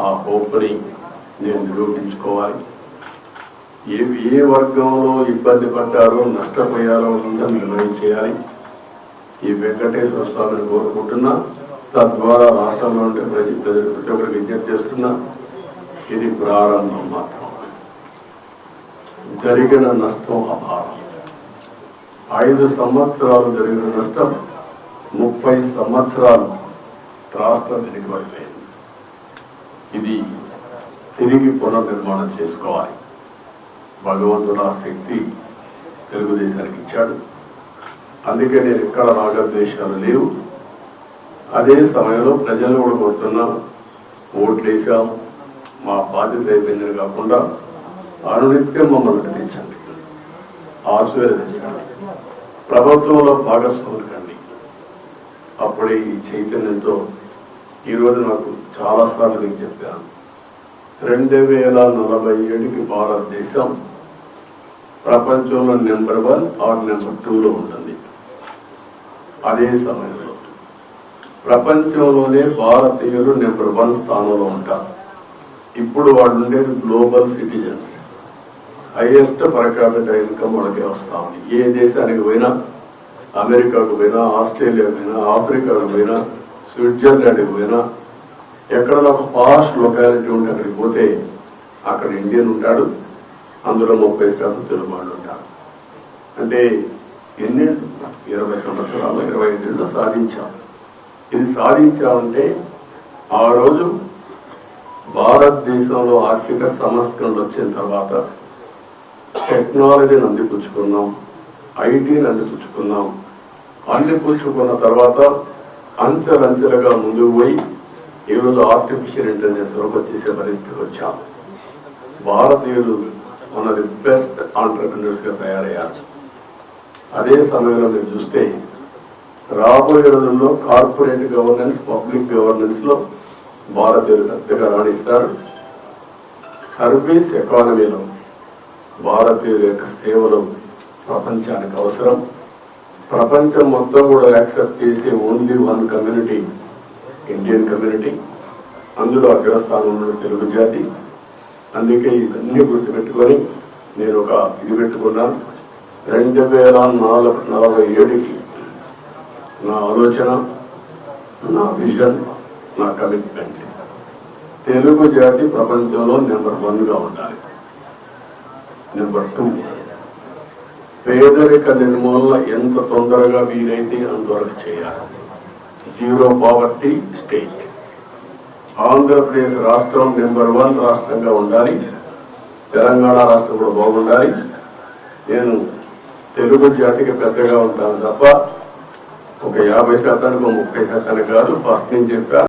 ఆ హోప్ని నేను నిరూపించుకోవాలి. ఏ ఏ వర్గంలో ఇబ్బంది పడ్డారో నష్టపోయారో ఉందో నిర్ణయం చేయాలి ఈ వెంకటేశ్వర స్వామిని కోరుకుంటున్నా. తద్వారా రాష్ట్రంలో ఉండే ప్రతి ప్రజలు ప్రతి ఒక్కరికి విజ్ఞప్తి చేస్తున్నా ఇది ప్రారంభం మాత్రం. జరిగిన నష్టం అపారం. ఐదు సంవత్సరాలు జరిగిన నష్టం ముప్పై సంవత్సరాలు రాష్ట్రం వెనుకబడిపోయింది. ఇది తిరిగి పునర్నిర్మాణం చేసుకోవాలి. భగవంతుడు ఆ శక్తి తెలుగుదేశానికి ఇచ్చాడు. అందుకే నేను ఎక్కడ రాగద్వేషాలు లేవు. అదే సమయంలో ప్రజలు కూడా కోరుతున్నాం ఓట్లు వేసాం మా బాధ్యత అయిపోయిందని కాకుండా అనునిత్యం మమ్మల్ని నటించండి ఆశీర్వదించండి ప్రభుత్వంలో భాగస్వాములు కండి. అప్పుడే ఈ చైతన్యంతో ఈరోజు నాకు చాలాసార్లు నేను చెప్పాను. రెండు వేల నలభై ఏడుకి భారతదేశం ప్రపంచంలో నెంబర్ వన్ ఆర్ నెంబర్ టూలో ఉంటుంది. అదే సమయంలో ప్రపంచంలోనే భారతీయులు నెంబర్ వన్ స్థానంలో ఉంటారు. ఇప్పుడు వాళ్ళు ఉండేది global citizens. Highest per capita income వాళ్ళకి వస్తా ఉంది. ఏ దేశానికి పోయినా అమెరికాకు పోయినా ఆస్ట్రేలియా పోయినా ఆఫ్రికాకు పోయినా స్విట్జర్లాండ్కి పోయినా ఎక్కడ ఒక పాస్ట్ లొకాలిటీ ఉంటే అక్కడికి పోతే అక్కడ ఇండియన్ ఉంటాడు అందులో ముప్పై శాతం తెలుగు వాళ్ళు ఉంటారు. అంటే ఎన్ని ఇరవై సంవత్సరాలు ఇరవై ఐదేళ్ళు సాధించాం. ఇది సాధించామంటే ఆ రోజు భారతదేశంలో ఆర్థిక సంస్కరణలు వచ్చిన తర్వాత టెక్నాలజీని అందిపుచ్చుకున్నాం ఐటీని అందిపుచ్చుకున్నాం. అందిపుచ్చుకున్న తర్వాత అంచెలంచెలుగా ముందుకు పోయి ఈరోజు ఆర్టిఫిషియల్ ఇంటెలిజెన్స్ వరకు వచ్చేసే పరిస్థితికి వచ్చాము. భారతీయులు మన ది బెస్ట్ ఆంటర్ప్రినర్స్గా తయారయ్యారు. అదే సమయంలో మీరు చూస్తే రాబోయే రోజుల్లో కార్పొరేట్ గవర్నెన్స్ పబ్లిక్ గవర్నెన్స్లో భారతీయులు పెద్దగా రాణిస్తారు. సర్వీస్ ఎకానమీలో భారతీయుల యొక్క సేవలు ప్రపంచానికి అవసరం. ప్రపంచం మొత్తం కూడా యాక్సెప్ట్ చేసే only one community Indian community అందులో అగ్రస్థానంలో తెలుగు జాతి. అందుకే ఇవన్నీ గుర్తుపెట్టుకొని నేను ఒక ఇది పెట్టుకున్నాను. రెండు వేల నాలుగు నలభై ఏడుకి నా ఆలోచన నా విజన్ నా కమిట్మెంట్ తెలుగు జాతి ప్రపంచంలో నెంబర్ వన్గా ఉండాలి. నెంబర్ టూ పేదరిక నిర్మూలన ఎంత తొందరగా వీలైతే అంతవరకు చేయాలి. Zero poverty state. ఆంధ్రప్రదేశ్ రాష్ట్రం నెంబర్ వన్ రాష్ట్రంగా ఉండాలి. తెలంగాణ రాష్ట్రం కూడా బాగుండాలి. నేను తెలుగు జాతికి పెద్దగా ఉంటాను తప్ప ఒక యాభై శాతానికి ఒక ముప్పై శాతానికి కాదు. ఫస్ట్ నేను చెప్పాను.